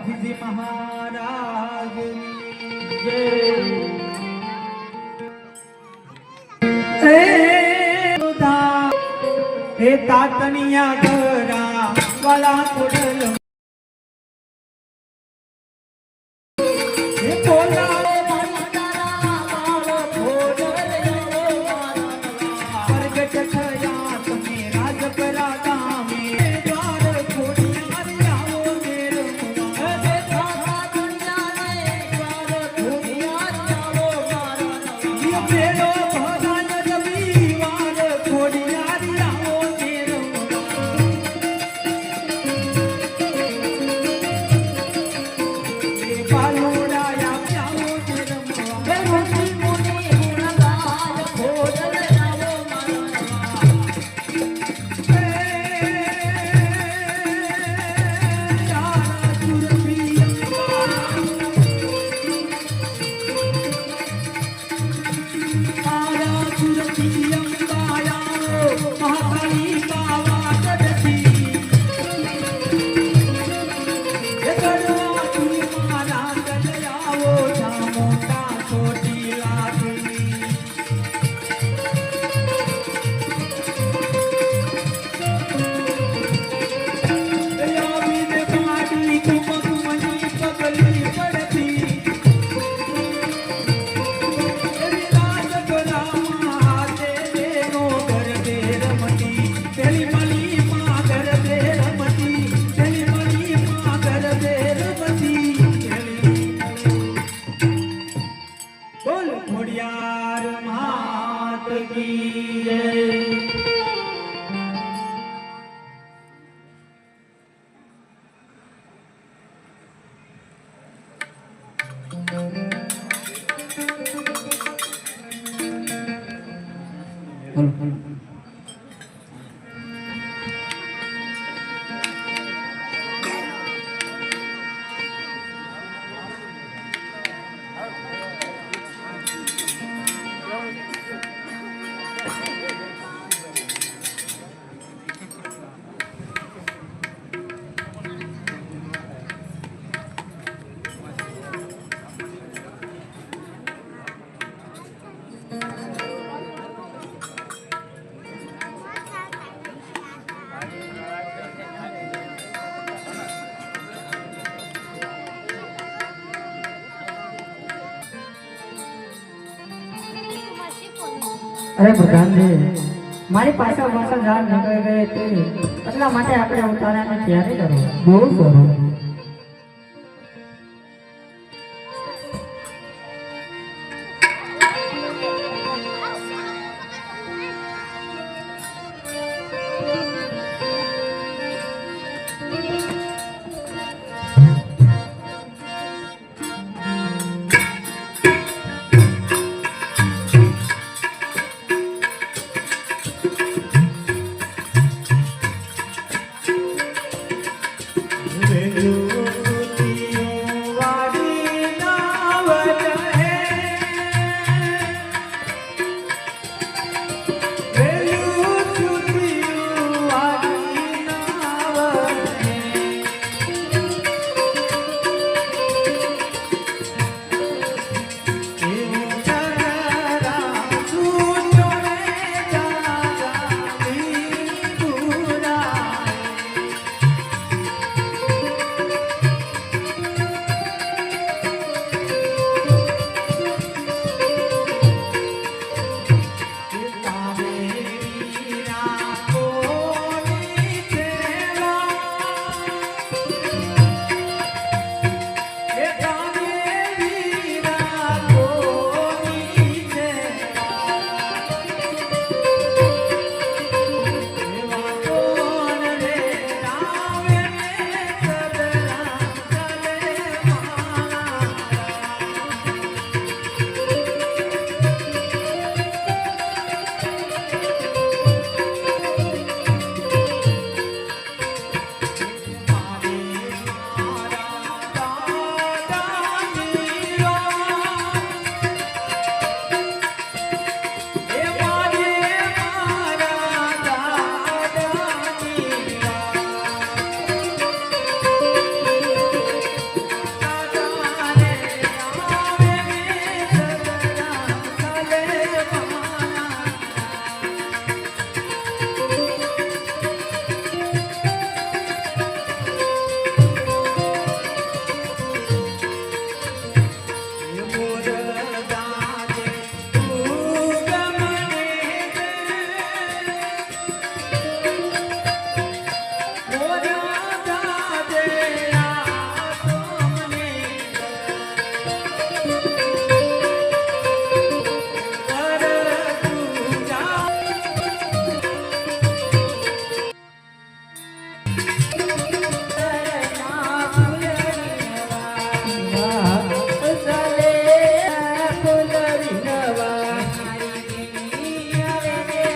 ભાતીજી મહારાજ હે તાતનિયા ઘરા વાલા કુડલ Thank you. की અરે પ્રધાનજી મારી પાસે પાછળ જાણ નીકળી ગઈ હતી. એટલા માટે આપણે ઉતારાને તૈયારી કરો. બહુ સારું